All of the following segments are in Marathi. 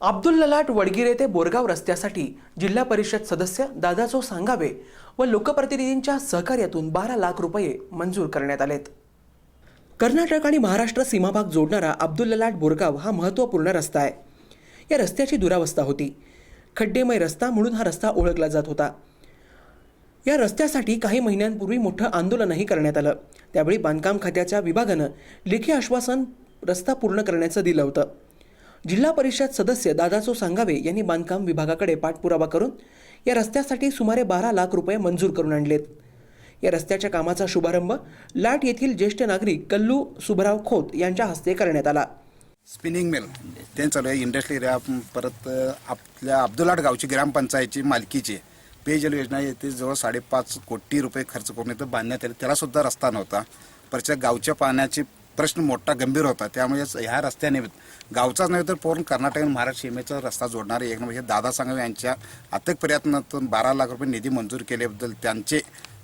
अब्दुल ललाट वडगिरे ते बोरगाव रस्त्यासाठी जिल्हा परिषद सदस्य दादाजो सांगावे व लोकप्रतिनिधींच्या सहकार्यातून बारा लाख रुपये मंजूर करण्यात आलेत. कर्नाटक आणि महाराष्ट्र सीमाभाग जोडणारा अब्दुल ललाट बोरगाव हा महत्त्वपूर्ण रस्ता आहे. या रस्त्याची दुरावस्था होती. खड्डेमय रस्ता म्हणून हा रस्ता ओळखला जात होता. या रस्त्यासाठी काही महिन्यांपूर्वी मोठं आंदोलनही करण्यात आलं. त्यावेळी बांधकाम खात्याच्या विभागानं लेखी आश्वासन रस्ता पूर्ण करण्याचं दिलं होतं. जिल्हा परिषद सदस्य दादासो सांगावे यांनी बांधकाम विभागाकडे पाठपुरावा करून या रस्त्यासाठी सुमारे बारा लाख रुपये मंजूर करून आणलेत. या रस्त्याच्या कामाचा शुभारंभ लाट येथील ज्येष्ठ नागरिक कल्लू सुभराव खोत यांच्या हस्ते करण्यात आला. स्पिनिंग मिल ते चालू आहे. इंडस्ट्री एरिया परत आपल्या अब्दुलाट गावची ग्रामपंचायतची मालकीची. पेयजल योजना येथे जवळ साडेपाच कोटी रुपये खर्च करून इथं बांधण्यात आले. त्याला सुद्धा रस्ता नव्हता. परत गावच्या पाण्याची प्रश्न मोठा गंभीर होता. त्यामुळे ह्या रस्त्याने गावचाच नव्हे तर पूर्ण कर्नाटक आणि महाराष्ट्र सीमेचा रस्ता जोडणारे एक म्हणजे दादा सांगवे यांच्या अथक प्रयत्नातून बारा लाख रुपये निधी मंजूर केल्याबद्दल त्यांचे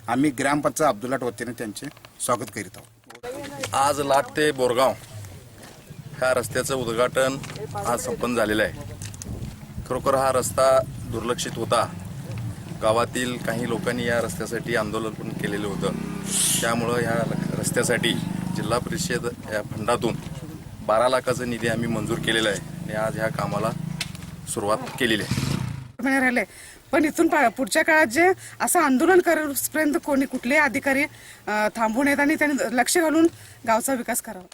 आम्ही ग्रामपंचायत अब्दुलाट वतीने त्यांचे स्वागत करीत आहोत. आज लाट ते बोरगाव ह्या रस्त्याचं उद्घाटन आज संपन्न झालेलं आहे. खरोखर हा रस्ता दुर्लक्षित होता. गावातील काही लोकांनी या रस्त्यासाठी आंदोलन पण केलेलं होतं. त्यामुळं ह्या रस्त्यासाठी जिल्हा परिषद या फंडातून बारा लाखाचा निधी आम्ही मंजूर केलेला आहे आणि आज ह्या कामाला सुरुवात केलेली आहे. राहिले पण इथून पुढच्या काळात जे असं आंदोलन करेपर्यंत कोणी कुठलेही अधिकारी थांबू थांबून येत आणि त्यांनी लक्ष घालून गावचा विकास करावा.